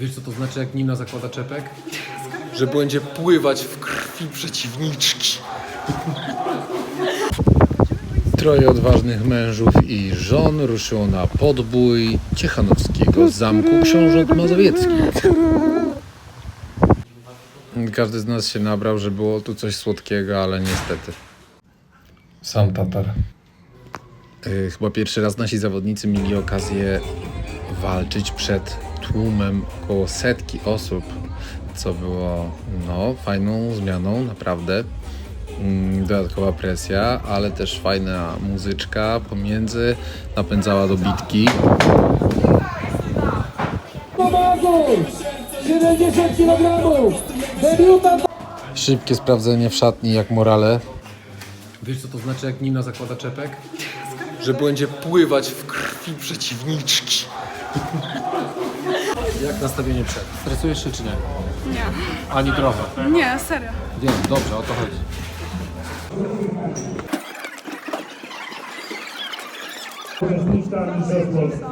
Wiesz co to znaczy jak Nina zakłada czepek? Że będzie pływać w krwi przeciwniczki. Troje odważnych mężów i żon ruszyło na podbój Ciechanowskiego z zamku Książąt Mazowieckich. Każdy z nas się nabrał, że było tu coś słodkiego, ale niestety. Sam Tatar. Y, Chyba pierwszy raz nasi zawodnicy mieli okazję walczyć przed tłumem około setki osób, co było no, fajną zmianą, naprawdę. Mm, Dodatkowa presja, ale też fajna muzyczka pomiędzy napędzała do bitki. Pomagu! 70 kg! Debiutant Szybkie sprawdzenie w szatni jak morale. Wiesz co to znaczy jak Nina zakłada czepek? Że będzie pływać w krwi przeciwniczki. Jak nastawienie przed? Stresujesz się czy nie? Nie. Ani trochę. Nie, serio. Wiem, dobrze, o to chodzi. Zawodniczka Mistrzostw Polski.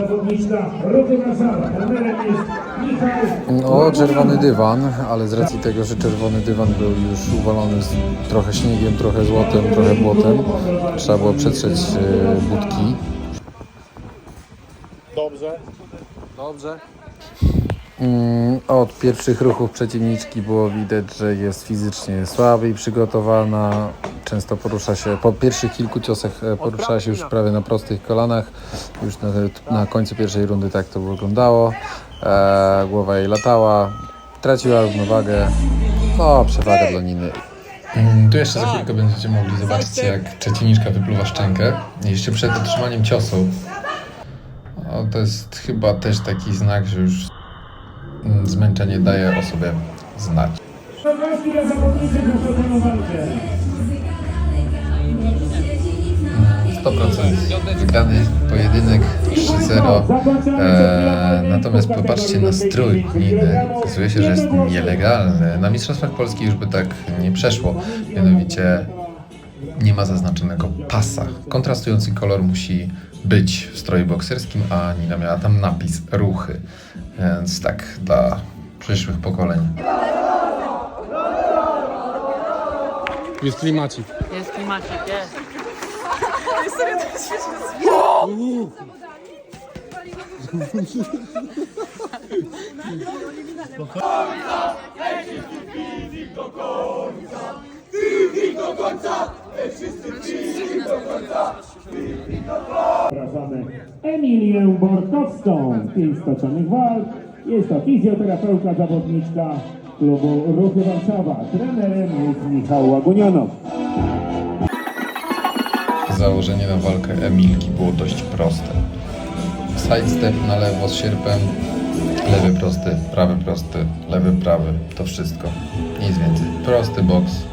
Zawodniczka Rudy Warszawa. Trenerem jest Michał O, czerwony dywan, ale z racji tego, że czerwony dywan był już uwalony z trochę śniegiem, trochę złotem, trochę błotem, trzeba było przetrzeć e, budki. Dobrze. Mm, Od pierwszych ruchów przeciwniczki było widać, że jest fizycznie słabiej przygotowana. Często porusza się, po pierwszych kilku ciosach e, poruszała się już prawie na prostych kolanach. Już na, na końcu pierwszej rundy tak to wyglądało. E, głowa jej latała, traciła równowagę. No, przewaga dla Niny. Mm, Tu jeszcze za chwilkę będziecie mogli zobaczyć, jak przeciwniczka wypluwa szczękę. Jeszcze przed otrzymaniem ciosu. O, to jest chyba też taki znak, że już zmęczenie daje o sobie znać. 100% wygrany pojedynek 3-0. Eee, natomiast popatrzcie na strój Niny. Okazuje się, że jest nielegalny. Na Mistrzostwach Polski już by tak nie przeszło. Mianowicie nie ma zaznaczonego pasa. Kontrastujący kolor musi być w stroju bokserskim, a Nina miała tam napis ruchy. Więc tak dla przyszłych pokoleń. Jest klimacik. Jest klimacik, jest. Zapraszamy Emilię Borkowską. Pięć stoczonych walk. Jest to fizjoterapeutka zawodniczka klubu Ruchy Warszawa. Trenerem jest Michał Łagunianow. Założenie na walkę Emilki było dość proste. Sidestep na lewo z sierpem, lewy prosty, prawy prosty, lewy prawy, to wszystko. Nic więcej. Prosty boks,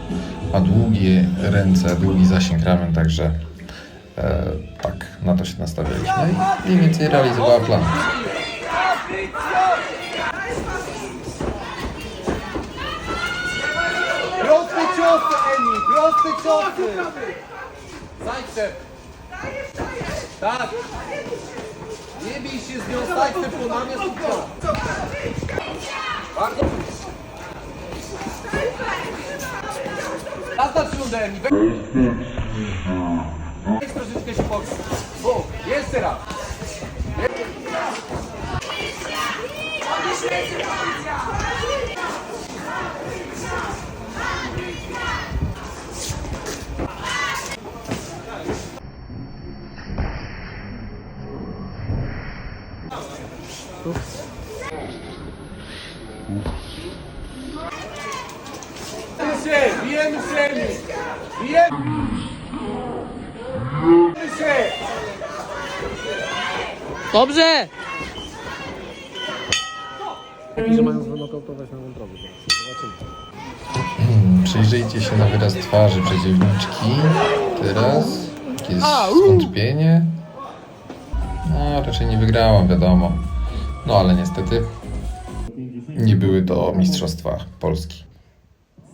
ma długie ręce, długi zasięg ramion, także e, tak, na to się nastawialiśmy i mniej więcej realizowała plan. Prosty ciosy, Emi, prosty ciosy! Sidestep! Tak! Nie bij się z nią, sidestep po namiast i co? Bardzo... Zaznacz rundę, Emi, weź... Weź troszeczkę się poczuć. O, jeszcze raz! Bijemy się, bijemy się, Emi! Bijemy się! Dobrze! I że mają wynokautować na wątrobie. Zobaczymy. Przyjrzyjcie się na wyraz twarzy przeciwniczki. Teraz jakieś zwątpienie. No, raczej nie wygrałam, wiadomo. No, ale niestety nie były to Mistrzostwa Polski.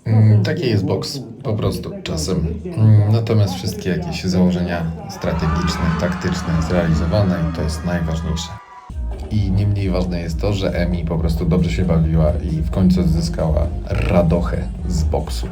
Mm, Taki jest boks, po prostu, czasem. Mm, Natomiast wszystkie jakieś założenia strategiczne, taktyczne zrealizowane i to jest najważniejsze. I nie mniej ważne jest to, że Emi po prostu dobrze się bawiła i w końcu zyskała radochę z boksu.